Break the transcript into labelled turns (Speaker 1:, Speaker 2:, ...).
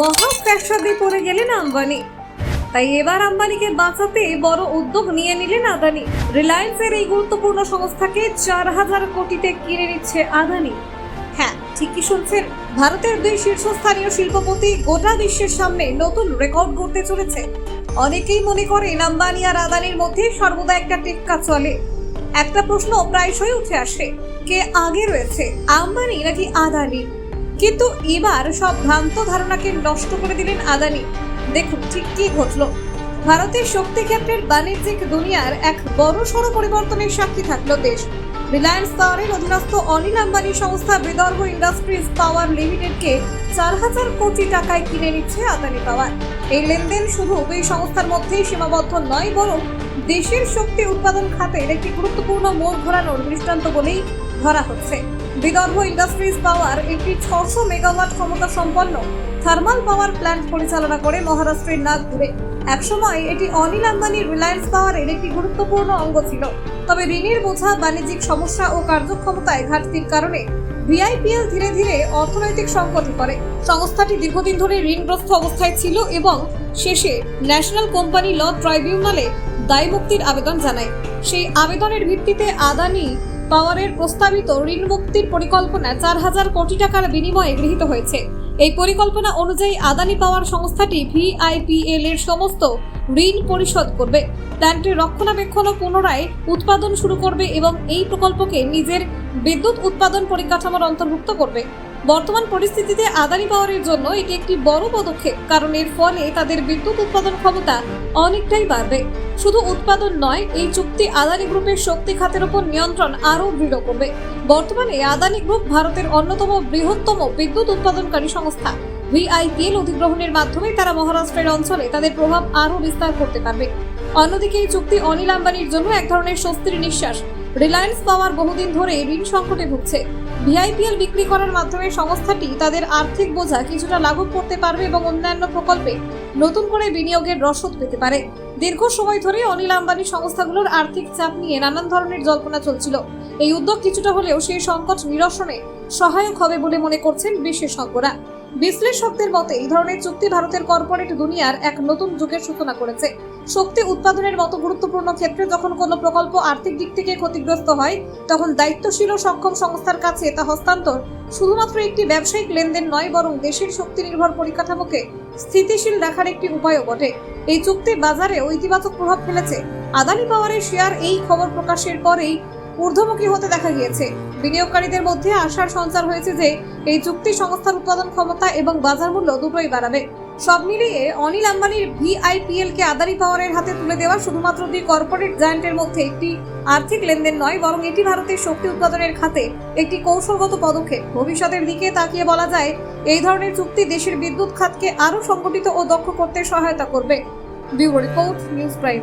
Speaker 1: মহা ফ্যাসাদে পড়ে গেলেন আম্বানি। তাই এবার আম্বানিকে বাঁচাতে বড় উদ্যোগ নিয়ে নিলেন আদানি। রিলায়েন্সের এই গুরুত্বপূর্ণ সংস্থাকে চার হাজার কোটিতে কিনে নিচ্ছে আদানি। হ্যাঁ ঠিকই শুনছেন। ভারতের দুই শীর্ষস্থানীয় শিল্পপতি গোটা বিশ্বের সামনে নতুন রেকর্ড করতে চলেছে। অনেকেই মনে করেন আম্বানি আর আদানির মধ্যে সর্বদা একটা টেক্কা চলে। একটা প্রশ্ন প্রায়শই উঠে আসে, কে আগে রয়েছে, আম্বানি নাকি আদানি? কিন্তু এবার সব ভ্রান্ত ধারণাকে নষ্ট করে দিলেন আদানি। দেখুন ঠিক কি ঘটল। ভারতের শক্তি ক্ষেত্রের বাণিজ্যিক দুনিয়ার এক বড় সড় পরিবর্তনের সাক্ষী থাকল দেশ। রিলায়েন্স পাওয়ারের অধীনস্থ অনিল আম্বানি সংস্থা বিদর্ভ ইন্ডাস্ট্রিজ পাওয়ার লিমিটেডকে চার হাজার কোটি টাকায় কিনে নিচ্ছে আদানি পাওয়ার। এই লেনদেন শুধু দুই সংস্থার মধ্যেই সীমাবদ্ধ নয়, বরং দেশের শক্তি উৎপাদন খাতের একটি গুরুত্বপূর্ণ মোড় ঘোরানোর দৃষ্টান্ত বলেই ধরা হচ্ছে। বিদর্ভ ইন্ডাস্ট্রিজ পাওয়ার একটি ছশো মেগাওয়াট ক্ষমতা সম্পন্ন থার্মাল পাওয়ার প্ল্যান্ট পরিচালনা করে মহারাষ্ট্রের নাগপুরে। একসময় এটি অনিল আম্বানির রিলায়েন্স পাওয়ারের একটি গুরুত্বপূর্ণ অঙ্গ ছিল। তবে ঋণের বোঝা, বাণিজ্যিক সমস্যা ও কার্যক্ষমতায় ঘাটতির কারণে ভিআইপিএল ধীরে ধীরে অর্থনৈতিক সংকটে পড়ে সংস্থাটি দীর্ঘদিন ধরে ঋণগ্রস্ত অবস্থায় ছিল এবং শেষে ন্যাশনাল কোম্পানি ল ট্রাইব্যুনালে দায়মুক্তির আবেদন জানায়। সেই আবেদনের ভিত্তিতে আদানি পাওয়ারের প্রস্তাবিত ঋণ মুক্তির পরিকল্পনা চার হাজার কোটি টাকার বিনিময়ে গৃহীত হয়েছে। এই পরিকল্পনা অনুযায়ী আদানি পাওয়ার সংস্থাটি ভিআইপিএল এর সমস্ত ঋণ পরিশোধ করবে। প্ল্যান্টের রক্ষণাবেক্ষণ ও পুনরায় উৎপাদন শুরু করবে এবং এই প্রকল্পকে নিজের বিদ্যুৎ উৎপাদন পরিকাঠামোর অন্তর্ভুক্ত করবে। বর্তমান পরিস্থিতিতে আদানি পাওয়ারের জন্য এটি একটি বড় পদক্ষেপ, কারণ এর ফলে তাদের বিদ্যুৎ উৎপাদন ক্ষমতা অনেকটাই বাড়বে। শুধু উৎপাদন নয়, এই চুক্তি আদানি গ্রুপের শক্তি খাতের উপর নিয়ন্ত্রণ আরও দৃঢ় করবে। বর্তমানে আদানি গ্রুপ ভারতের অন্যতম বৃহত্তম বিদ্যুৎ উৎপাদনকারী সংস্থা। ভিআইপিএল অধিগ্রহণের মাধ্যমে তারা মহারাষ্ট্রের অঞ্চলে তাদের প্রভাব আরও বিস্তার করতে পারবে। অন্যদিকে, এই চুক্তি অনিল আম্বানির জন্য এক ধরনের স্বস্তির নিঃশ্বাস। রিলায়েন্স পাওয়ার বহুদিন ধরে ঋণ সংকটে ভুগছে। ভিআইপিএল বিক্রি করার মাধ্যমে সংস্থাটি তাদের আর্থিক বোঝা কিছুটা লাঘব করতে পারবে এবং অন্যান্য প্রকল্পে নতুন করে বিনিয়োগের রসদ পেতে পারে। দীর্ঘ সময় ধরে অনিল আম্বানি সংস্থাগুলোর আর্থিক চাপ নিয়ে নানান ধরনের জল্পনা চলছিল। এই উদ্যোগ কিছুটা হলেও সেই সংকট নিরসনে সহায়ক হবে বলে মনে করছেন বিশেষজ্ঞরা। বিশ্লেষকদের মতে, এই ধরনের চুক্তি ভারতের কর্পোরেট দুনিয়ার এক নতুন যুগের সূচনা করেছে। শক্তি উৎপাদনের মতো গুরুত্বপূর্ণ ক্ষেত্রে যখন কোনো প্রকল্প আর্থিক দিক থেকে ক্ষতিগ্রস্ত হয়, তখন দায়িত্বশীল ও সক্ষম সংস্থার কাছে তা হস্তান্তর শুধুমাত্র একটি ব্যবসায়িক লেনদেন নয়, বরং দেশের শক্তি নির্ভর পরিকাঠামোকে স্থিতিশীল রাখার একটি উপায়ও বটে। এই চুক্তি বাজারে ইতিবাচক প্রভাব ফেলেছে। আদানি পাওয়ারের শেয়ার এই খবর প্রকাশের পরেই ঊর্ধ্বমুখী হতে দেখা গিয়েছে। বিনিয়োগকারীদের মধ্যে আশার সঞ্চার হয়েছে যে, এই চুক্তি সংস্থার উৎপাদন ক্ষমতা এবং বাজার মূল্য দুটোই বাড়াবে। সব মিলিয়ে অনিল আম্বানির ভিআইপিএল কে আদানি পাওয়ারের হাতে তুলে দেওয়া শুধুমাত্র দুই কর্পোরেট জায়ান্টের মধ্যে একটি আর্থিক লেনদেন নয়, বরং এটি ভারতের শক্তি উৎপাদনের খাতে একটি কৌশলগত পদক্ষেপ। ভবিষ্যতের দিকে তাকিয়ে বলা যায়, এই ধরনের চুক্তি দেশের বিদ্যুৎ খাতকে আরও সংগঠিত ও দক্ষ করতে সহায়তা করবে। Bureau report, news prime.